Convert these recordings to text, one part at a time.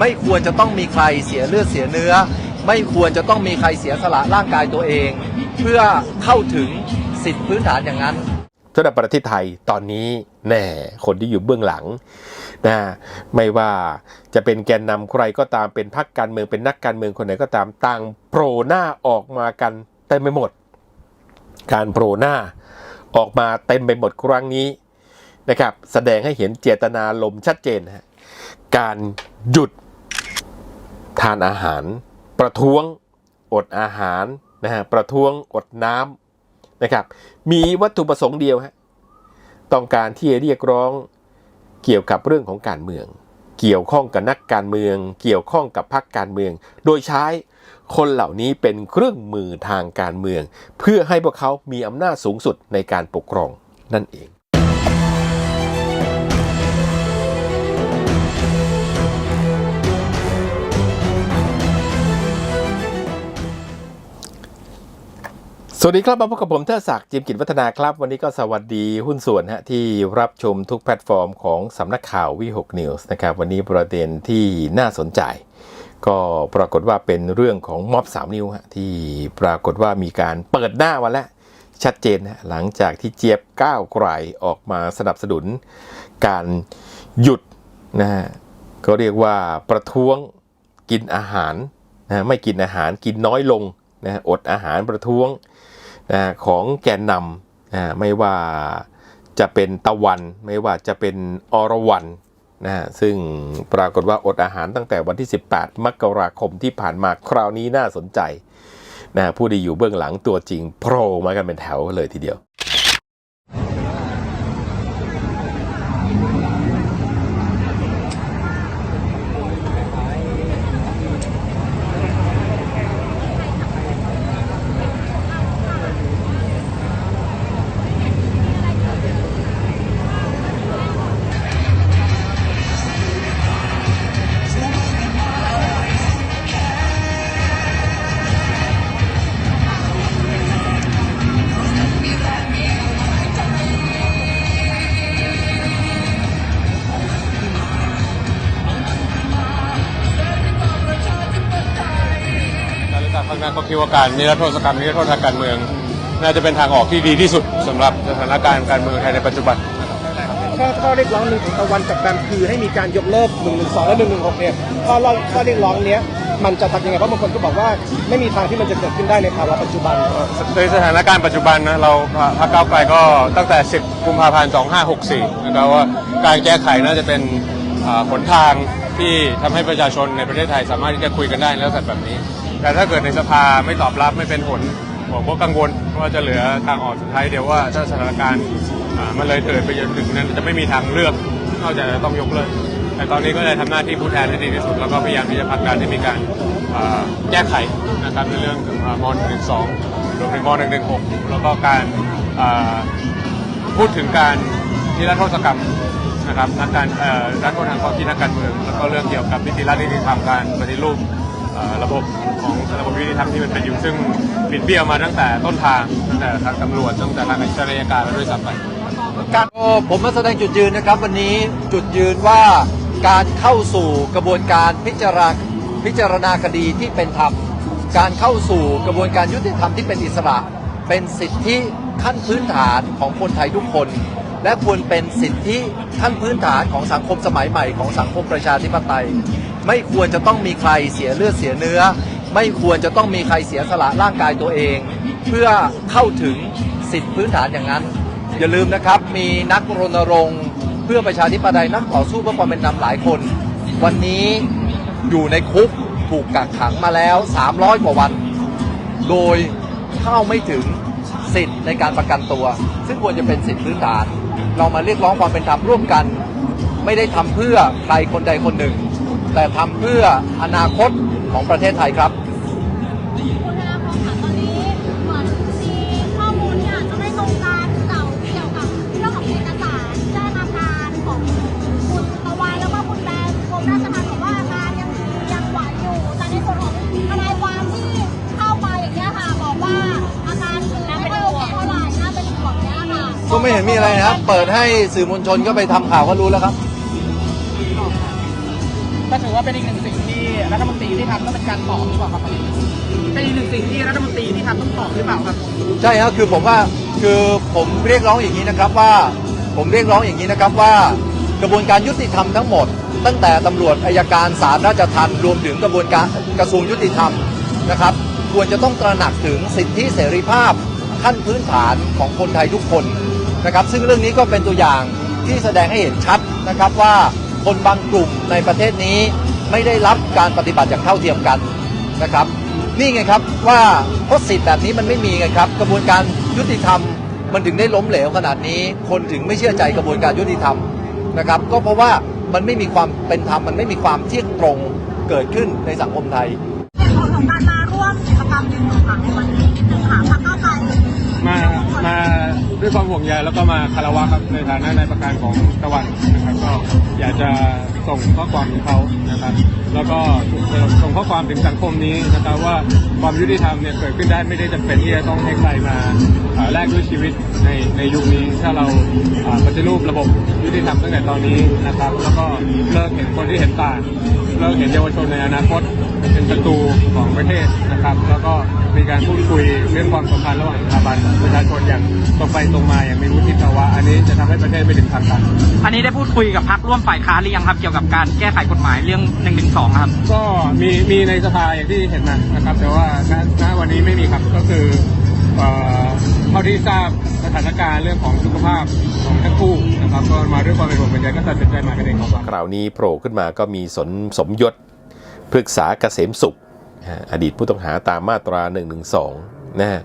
ไม่ควรจะต้องมีใครเสียเลือดเสียเนื้อ ไม่ควรจะต้องมีใครเสียสละร่างกายตัวเอง เพื่อเข้าถึงสิทธิพื้นฐานอย่างนั้นสำหรับประเทศไทยตอนนี้แน่คนที่อยู่เบื้องหลังนะไม่ว่าจะเป็นแกนนำใครก็ตามเป็นพรรคการเมืองเป็นนักการเมืองคนไหนก็ตามต่างโผล่หน้าออกมากันเต็มไปหมด การโผล่หน้าออกมาเต็มไปหมดครั้งนี้นะครับ แสดงให้เห็นเจตนาลมชัดเจนฮะการหยุด ทานอาหาร ประท้วงอดอาหารนะฮะประท้วงอดน้ำนะครับ มีวัตถุประสงค์เดียวฮะต้องการที่จะเรียกร้องเกี่ยวกับเรื่องของการเมือง เกี่ยวข้องกับนักการเมือง เกี่ยวข้องกับพรรคการเมือง โดยใช้คนเหล่านี้เป็นเครื่องมือทางการเมือง เพื่อให้พวกเขามีอำนาจสูงสุดในการปกครองนั่นเอง วัสดีครับมาพบกับผมเทอศักดิ์จิมกิจวัฒนาครับ วันนี้ก็สวัสดีหุ้นส่วนฮะที่รับชมทุกแพลตฟอร์มของสำนักข่าววิหกนิวส์นะครับ วันนี้ประเด็นที่น่าสนใจ ก็ปรากฏว่าเป็นเรื่องของม็อบสามนิ้วฮะที่ปรากฏว่ามีการเปิดหน้าวันแล้วชัดเจนฮะหลังจากที่เจี๊ยบก้าวไกลออกมาสนับสนุน การหยุดนะฮะก็เรียกว่าประท้วงกินอาหารนะไม่กินอาหารกินน้อยลงนะฮะอดอาหารประท้วง นะของแกนนำนะไม่ว่าจะเป็นตะวันไม่ว่าจะเป็นอรวรันนะฮะซึ่งปรากฏว่าอดอาหารตั้งแต่วันที่ 18 มกราคมที่ผ่านมาคราวนี้น่าสนใจนะผู้ที่อยู่เบื้องหลังตัวจริงโผล่มากันเป็นแถวเลยทีเดียว ครั้งหน้าก็คิดว่าการนิรโทษกรรมนิรโทษทางการเมือง น่าจะเป็นทางออกที่ดีที่สุดสำหรับสถานการณ์การเมืองไทยในปัจจุบัน ข้อข้อเรียกร้องหนึ่งของตะวันกับแบมคือให้มีการยกเลิก1นึและ1นึเนี่ยข้อร้องข้อเรียกร้องเนี้ยมันจะทำยังไงเพราะบางคนก็บอกว่าไม่มีทางที่มันจะเกิดขึ้นได้ในภาวะปัจจุบันในสถานการณ์ปัจจุบันนะเราพรรคก้าวไกลก็ตั้งแต่ 10 กุมภาพันธ์ 2564 นะครับว่าการแก้ไขน่าจะเป็นอ่าหนทางที่ทำให้ประชาชนในประเทศไทยสามารถที่จะคุยกันได้ในลักษณะแบบนี้ แต่ถ้าเกิดในสภาไม่ตอบรับไม่เป็นผลผมก็กังวลว่าจะเหลือทางออกสุดท้ายเดียวว่าถ้าสถานการณ์มันเลยเถิดไปจนถึงนั้นจะไม่มีทางเลือกนอกจากจะต้องยกเลิกแต่ตอนนี้ก็เลยทำหน้าที่ผู้แทนให้ดีที่สุด แล้วก็พยายามที่จะผลักดันให้มีการแก้ไขนะครับในเรื่องอ่าม112รวมถึงม .116 แล้วก็การพูดถึงการนิรโทษกรรมนะครับนักการนักโทษทางความคิดนักการเมืองแล้วก็เรื่องเกี่ยวกับนิติรัฐนิติธรรมการปฏิรูป ระบบของระบบยุติธรรมที่มันเป็นอยู่ซึ่งบิดเบี้ยวมาตั้งแต่ต้นทางตั้งแต่ทางตำรวจตั้งแต่ทางอายการแล้วด้วยซ้ำไปก็ผมมาแสดงจุดยืนนะครับ วันนี้จุดยืนว่าการเข้าสู่กระบวนการพิจารณาพิจารณาคดีที่เป็นธรรมการเข้าสู่กระบวนการยุติธรรมที่เป็นอิสระ เป็นสิทธิขั้นพื้นฐานของคนไทยทุกคน และควรเป็นสิทธิขั้นพื้นฐานของสังคมสมัยใหม่ของสังคมประชาธิปไตย ไม่ควรจะต้องมีใครเสียเลือดเสียเนื้อ ไม่ควรจะต้องมีใครเสียสละร่างกายตัวเอง เพื่อเข้าถึงสิทธิพื้นฐานอย่างนั้น อย่าลืมนะครับมีนักรณรงค์เพื่อประชาธิปไตยนักต่อสู้เพื่อความเป็นธรรมหลายคน วันนี้อยู่ในคุกถูกกักขังมาแล้ว 300 กว่าวัน โดยเข้าไม่ถึงสิทธิ์ในการประกันตัว ซึ่งควรจะเป็นสิทธิพื้นฐาน เรามาเรียกร้องความเป็นธรรมร่วมกัน ไม่ได้ทำเพื่อใครคนใดคนหนึ่ง แต่ทำเพื่ออนาคตของประเทศไทยครับ ก็ไม่เห็นมีอะไรนะครับ เปิดให้สื่อมวลชนก็ไปทำข่าวก็รู้แล้วครับ ก็ถือว่าเป็นอีกหนึ่งสิ่งที่รัฐมนตรีที่ทำต้องเป็นการตอบหรือเปล่าครับอันนี้เป็นอีกหนึ่งสิ่งที่รัฐมนตรีที่ทำต้องตอบหรือเปล่าครับใช่ครับคือผมว่าคือผมเรียกร้องอย่างนี้นะครับว่า ผมเรียกร้องอย่างนี้นะครับว่า กระบวนการยุติธรรมทั้งหมด ตั้งแต่ตำรวจอายการศาลราชทัณฑ์รวมถึงกระบวนการกระทรวงยุติธรรมนะครับ ควรจะต้องตระหนักถึงสิทธิเสรีภาพขั้นพื้นฐานของคนไทยทุกคน นะครับซึ่งเรื่องนี้ก็เป็นตัวอย่างที่แสดงให้เห็นชัดนะครับว่าคนบางกลุ่มในประเทศนี้ไม่ได้รับการปฏิบัติอย่างเท่าเทียมกันนะครับนี่ไงครับว่าเพราะสิทธิ์แบบนี้มันไม่มีไงครับ กระบวนการยุติธรรมมันถึงได้ล้มเหลวขนาดนี้ คนถึงไม่เชื่อใจกระบวนการยุติธรรมนะครับ ก็เพราะว่ามันไม่มีความเป็นธรรมมันไม่มีความเที่ยงตรงเกิดขึ้นในสังคมไทยของการมาร่วมกิจกรรมยืนหนึ่งหลังในวันนี้นิดนึงค่ะพรรคก้าวไกลมามา ด้วยความห่วงใยแล้วก็มาคารวะครับในฐานะนายประการของตะวันนะครับก็อยากจะส่งข้อความถึงเขานะครับ แล้วก็ส่งข้อความถึงสังคมนี้นะครับว่าความยุติธรรมเนี่ยเกิดขึ้นได้ไม่ได้จำเป็นที่จะต้องให้ใครมาแลกด้วยชีวิตในในยุคนี้ ถ้าเราอ่าปฏิรูประบบยุติธรรมตั้งแต่ตอนนี้นะครับ แล้วก็เลิกเห็นคนที่เห็นต่างเลิกเห็นเยาวชนในอนาคต เป็นศัตรูของประเทศนะครับ แล้วก็มีการพูดคุยเรื่องความสัมพันธ์ระหว่างสถาบันประชาชนอย่างตรงไปตรงมาอย่างมีวุฒิภาวะ อันนี้จะทำให้ประเทศไม่ถึงทางตันอันนี้ได้พูดคุยกับพรรคร่วมฝ่ายค้านหรือยังครับเกี่ยวกับการแก้ไขกฎหมายเรื่อง1นึครับ ก็มีมีในสภาอย่างที่เห็นมานะครับ แต่ว่าณณวันนี้ไม่มีครับก็คือเอ่อเท่าที่ทราบสถานการณ์เรื่องของสุขภาพของทั้งคู่นะครับก็มาด้วยความเป็นห่วงเป็นใยก็ตัดสินใจมากันเองครับ คราวนี้โผล่ขึ้นมาก็มีสนสมยศ พฤกษาเกษมสุข อดีตผู้ต้องหาตามมาตรา112นะฮะ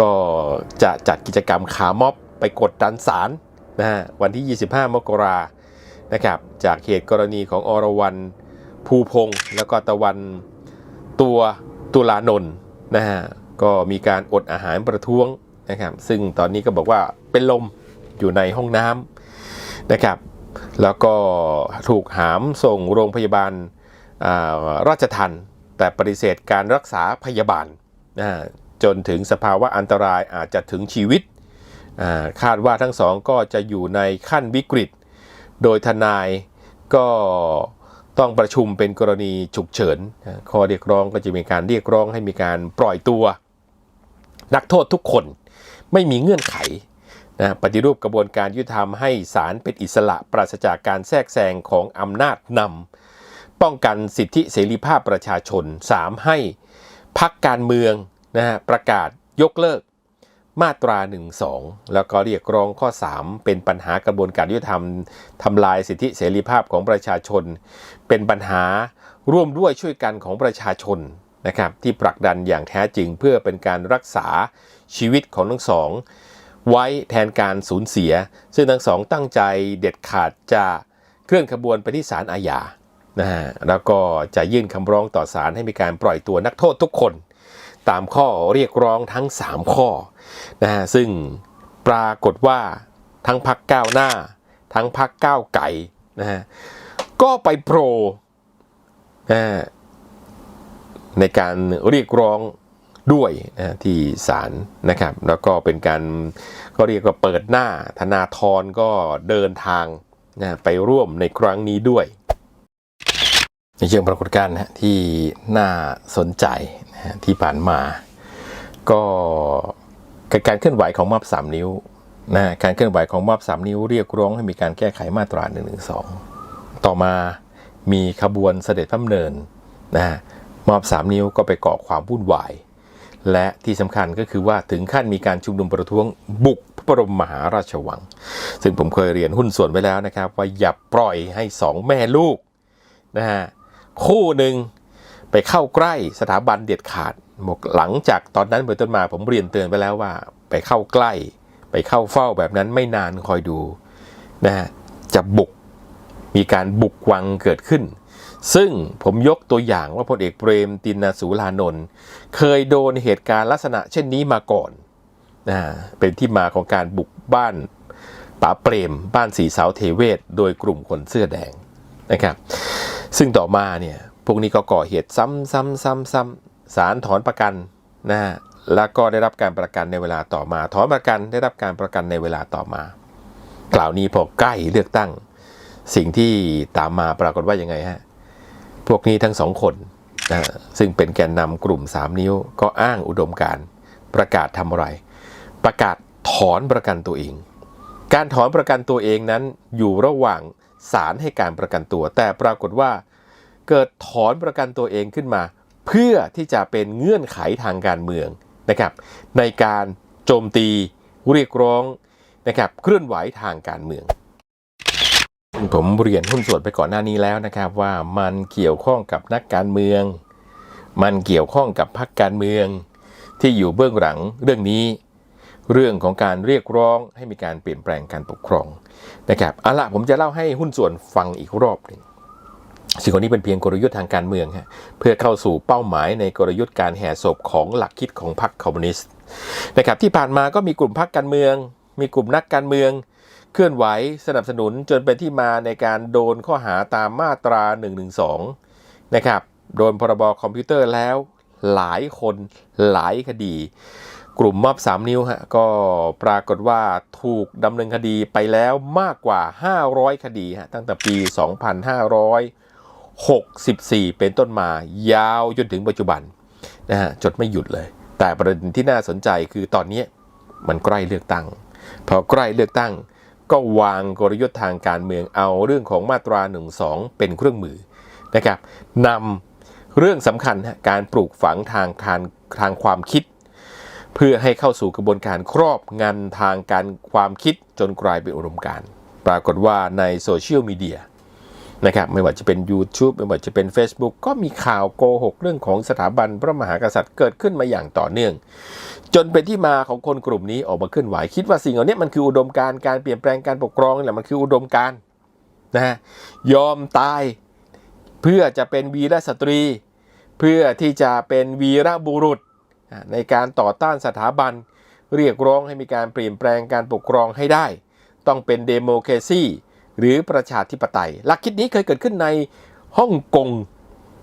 ก็จะจัดกิจกรรมขาม็อบไปกดดันศาลนะฮะวันที่ 25 มกรานะครับจากเหตุกรณีของอรวรันภูพงศ์แล้วก็ตะวันตัวตุลานนท์นะฮะก็มีการอดอาหารประท้วงนะครับซึ่งตอนนี้ก็บอกว่าเป็นลมอยู่ในห้องน้ำนะครับแล้วก็ถูกหามส่งโรงพยาบาล ราชทันแต่ปฏิเสธการรักษาพยาบาลจนถึงสภาวะอันตรายอาจจะถึงชีวิต คาดว่าทั้งสองก็จะอยู่ในขั้นวิกฤต โดยทนายก็ต้องประชุมเป็นกรณีฉุกเฉินข้อเรียกร้องก็จะมีการเรียกร้องให้มีการปล่อยตัว นักโทษทุกคนไม่มีเงื่อนไขนะปฏิรูปกระบวนการยุติธรรมให้ศาลเป็นอิสระปราศจากการแทรกแซงของอำนาจนำ ป้องกันสิทธิเสรีภาพประชาชน 3. ให้พักการเมืองนะฮะประกาศยกเลิกมาตรา 1 2 แล้วก็เรียกร้องข้อ 3 เป็นปัญหากระบวนการยุติธรรมทำลายสิทธิเสรีภาพของประชาชน เป็นปัญหาร่วมด้วยช่วยกันของประชาชนนะครับที่ผลักดันอย่างแท้จริงเพื่อเป็นการรักษาชีวิตของทั้งสอง ไว้แทนการสูญเสีย ซึ่งทั้งสองตั้งใจเด็ดขาดจะเคลื่อนขบวนไปที่ศาลอาญา นะฮะแล้วก็จะยื่นคำร้องต่อศาลให้มีการปล่อยตัวนักโทษทุกคน ตามข้อเรียกร้องทั้ง 3 ข้อนะฮะซึ่งปรากฏว่าทั้งพักก้าวหน้า ทั้งพักก้าวไก่นะฮะก็ไปโปรนะในการเรียกร้องด้วยนะที่ศาลนะครับ แล้วก็เป็นการก็เรียกว่าเปิดหน้าธนาธรก็เดินทางนะไปร่วมในครั้งนี้ด้วย ในเชิงปรากฏการณ์นะที่น่าสนใจนะที่ผ่านมา ก็การเคลื่อนไหวของม็อบสามนิ้วนะการเคลื่อนไหวของม็อบสามนิ้วเรียกร้องให้มีการแก้ไขมาตรา1นึต่อมามีขบวนเสด็จพระเนินนะม็อบสามนิ้วก็ไปก่อความวุ่นวาย และที่สำคัญก็คือว่าถึงขั้นมีการชุมนุมประท้วงบุกพระบรมมหาราชวัง ซึ่งผมเคยเรียนหุ้นส่วนไว้แล้วนะครับ ว่าอย่าปล่อยให้สองแม่ลูกนะฮะ คู่หนึ่งไปเข้าใกล้สถาบันเด็ดขาดบอกหลังจากตอนนั้นเป็นต้นมาผมเรียนเตือนไปแล้วว่า ไปเข้าใกล้ ไปเข้าเฝ้าแบบนั้นไม่นานคอยดูนะฮะจะบุกมีการบุกวังเกิดขึ้น ซึ่งผมยกตัวอย่างว่าพลเอกเปรมตินสูลานนท์เคยโดนเหตุการณ์ลักษณะเช่นนี้มาก่อนนะเป็นที่มาของการบุกบ้านป๋าเปรม บ้านสีสาวเทเวศ โดยกลุ่มคนเสื้อแดงนะครับ ซึ่งต่อมาเนี่ยพวกนี้ก็ก่อเหตุซ้ำซ้ำซ้ำซ้ำศาลถอนประกันนะฮะแล้วก็ได้รับการประกันในเวลาต่อมา ถอนประกันได้รับการประกันในเวลาต่อมา กล่าวนี้พอใกล้เลือกตั้ง สิ่งที่ตามมาปรากฏว่ายังไงฮะพวกนี้ทั้งสองคนนะซึ่งเป็นแกนนำกลุ่ม 3 นิ้วก็อ้างอุดมการประกาศทำอะไร ประกาศถอนประกันตัวเอง การถอนประกันตัวเองนั้นอยู่ระหว่าง ศาลให้การประกันตัว แต่ปรากฏว่า เกิดถอนประกันตัวเองขึ้นมา เพื่อที่จะเป็นเงื่อนไขทางการเมืองนะครับ ในการโจมตีเรียกร้องนะครับเคลื่อนไหวทางการเมืองผมเรียนหุ้นส่วนไปก่อนหน้านี้แล้วนะครับ ว่ามันเกี่ยวข้องกับนักการเมือง มันเกี่ยวข้องกับพรรคการเมือง ที่อยู่เบื้องหลังเรื่องนี้ เรื่องของการเรียกร้องให้มีการเปลี่ยนแปลงการปกครอง นะครับเอาละผมจะเล่าให้หุ้นส่วนฟังอีกรอบหนึ่งสิ่งนี้เป็นเพียงกลยุทธ์ทางการเมืองฮะเพื่อเข้าสู่เป้าหมายในกลยุทธ์การแห่ศพของหลักคิดของพรรคคอมมิวนิสต์นะครับที่ผ่านมาก็มีกลุ่มพรรคการเมือง มีกลุ่มนักการเมือง เคลื่อนไหวสนับสนุนจนเป็นที่มาในการโดนข้อหาตามมาตรา 112 นะครับโดนพรบคอมพิวเตอร์แล้วหลายคนหลายคดี กลุ่มม็อบ 3 นิ้วฮะก็ปรากฏว่าถูกดำเนินคดีไปแล้วมากกว่า 500 คดีฮะตั้งแต่ปี 2564 เป็นต้นมายาวจนถึงปัจจุบันนะฮะจดไม่หยุดเลย แต่ประเด็นที่น่าสนใจคือตอนนี้มันใกล้เลือกตั้ง พอใกล้เลือกตั้ง ก็วางกลยุทธ์ทางการเมืองเอาเรื่องของมาตรา12เป็นเครื่องมือนะครับนำเรื่องสำคัญการปลูกฝังทางทางทางความคิด เพื่อให้เข้าสู่กระบวนการครอบงานทางการความคิดจนกลายเป็นอุดมการณ์ปรากฏว่าในโซเชียลมีเดียนะครับไม่ว่าจะเป็น YouTube ไม่ว่าจะเป็น Facebook ก็มีข่าวโกหกเรื่องของสถาบันพระมหากษัตริย์เกิดขึ้นมาอย่างต่อเนื่อง จนเป็นที่มาของคนกลุ่มนี้ออกมาเคลื่อนไหวคิดว่าสิ่งเหล่านี้มันคืออุดมการณ์การเปลี่ยนแปลงการปกครองนี่แหละมันคืออุดมการณ์นะฮะยอมตายเพื่อจะเป็นวีรสตรี เพื่อที่จะเป็นวีรบุรุษ ในการต่อต้านสถาบัน เรียกร้องให้มีการเปลี่ยนแปลงการปกครองให้ได้ ต้องเป็นเดโมแครซีหรือประชาธิปไตย หลักคิดนี้เคยเกิดขึ้นในฮ่องกง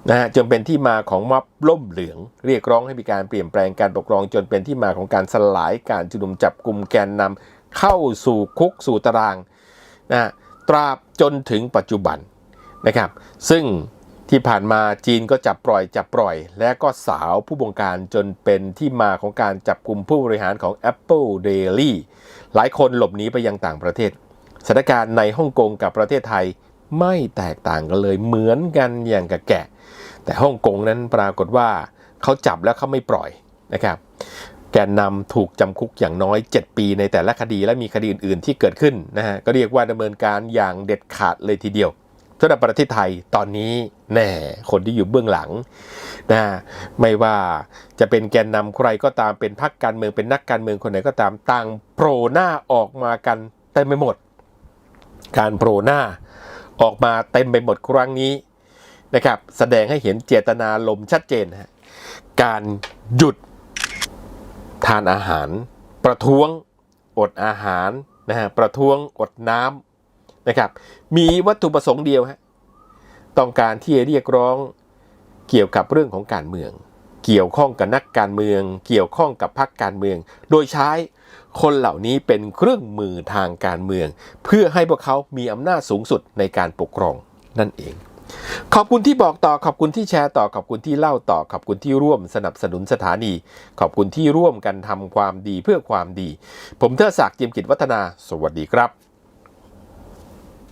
นะฮะจนเป็นที่มาของม็อบล่มเหลือง เรียกร้องให้มีการเปลี่ยนแปลงการปกครอง จนเป็นที่มาของการสลายการชุมนุมจับกลุ่มแกนนำเข้าสู่คุกสู่ตารางนะฮะตราบจนถึงปัจจุบันนะครับ ซึ่ง ที่ผ่านมาจีนก็จับปล่อยจับปล่อย และก็สาวผู้บงการจนเป็นที่มาของการจับกลุ่มผู้บริหารของ Apple Daily หลายคนหลบหนีไปยังต่างประเทศสถานการณ์ในฮ่องกงกับประเทศไทยไม่แตกต่างกันเลยเหมือนกันอย่างกับแกะ แต่ฮ่องกงนั้นปรากฏว่าเขาจับแล้วเขาไม่ปล่อยนะครับแกนนำถูกจำคุกอย่างน้อย 7 ปีในแต่ละคดีและมีคดีอื่น ๆ ที่เกิดขึ้นนะฮะก็เรียกว่าดำเนินการอย่างเด็ดขาดเลยทีเดียว สำหรับประเทศไทยตอนนี้แน่คนที่อยู่เบื้องหลังนะไม่ว่าจะเป็นแกนนำใครก็ตามเป็นพรรคการเมืองเป็นนักการเมืองคนไหนก็ตามต่างโผล่หน้าออกมากันเต็มไปหมด การโผล่หน้าออกมาเต็มไปหมดครั้งนี้นะครับ แสดงให้เห็นเจตนาลมชัดเจนฮะการหยุดทานอาหาร ประท้วงอดอาหารนะฮะประท้วงอดน้ำ นะครับ มีวัตถุประสงค์เดียวฮะต้องการที่จะเรียกร้องเกี่ยวกับเรื่องของการเมือง เกี่ยวข้องกับนักการเมือง เกี่ยวข้องกับพรรคการเมือง โดยใช้คนเหล่านี้เป็นเครื่องมือทางการเมือง เพื่อให้พวกเขามีอำนาจสูงสุดในการปกครองนั่นเอง ขอบคุณที่บอกต่อขอบคุณที่แชร์ต่อขอบคุณที่เล่าต่อขอบคุณที่ร่วมสนับสนุนสถานี ขอบคุณที่ร่วมกันทำความดีเพื่อความดี ผมเทอศักดิ์เจียมกิจวัฒนา สวัสดีครับ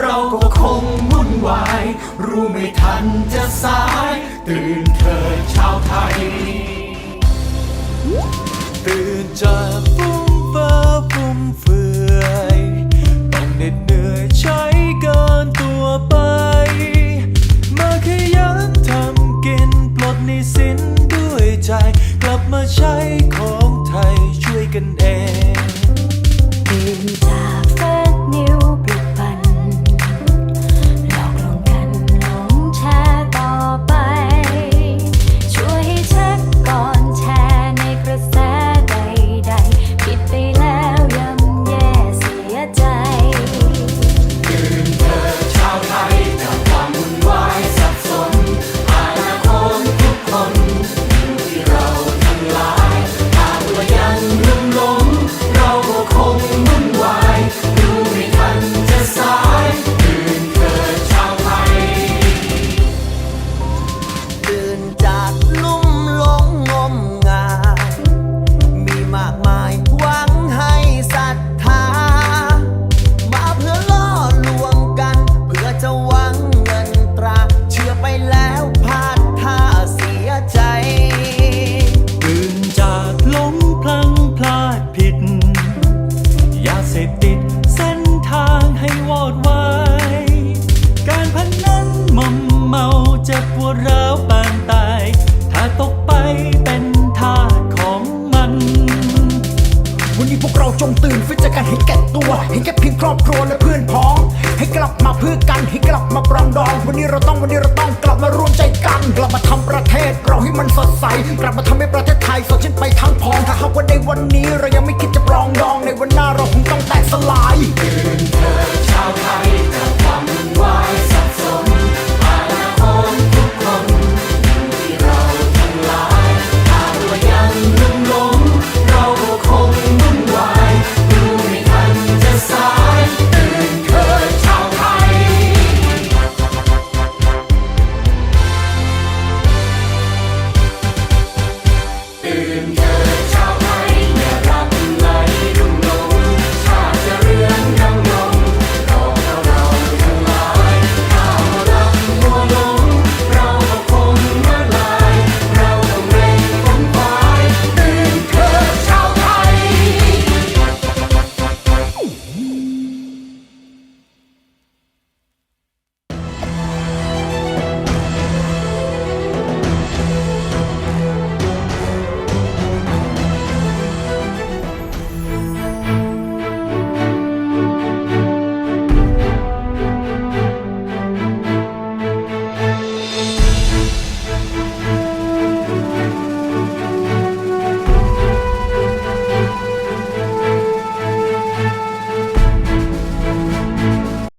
เราก็คงวุ่นวาย รู้ไม่ทันจะสาย ตื่นเถิดชาวไทย ตื่นจากฟุ้งเฟ้อฟุ่มเฟือยต้องเหน็ดเหนื่อยใช้เกินตัวไป มาขยันทำกินปลดหนี้สินด้วยใจ กลับมาใช้ของไทยช่วยกันเอง เห็นแค่เพียงครอบครัวและเพื่อนพ้อง ให้กลับมาเพื่อกันให้กลับมาปรองดอง วันนี้เราต้องวันนี้เราต้องกลับมารวมใจกัน กลับมาทำประเทศเราให้มันสดใสกลับมาทำให้ประเทศไทยสดชื่นไปทั้งพองถ้าหากว่าในวันนี้เรายังไม่คิดจะปรองดองในวันหน้าเราคงต้องแตกสลายตื่นเธอชาวไทยแต่ความวุ่นวาย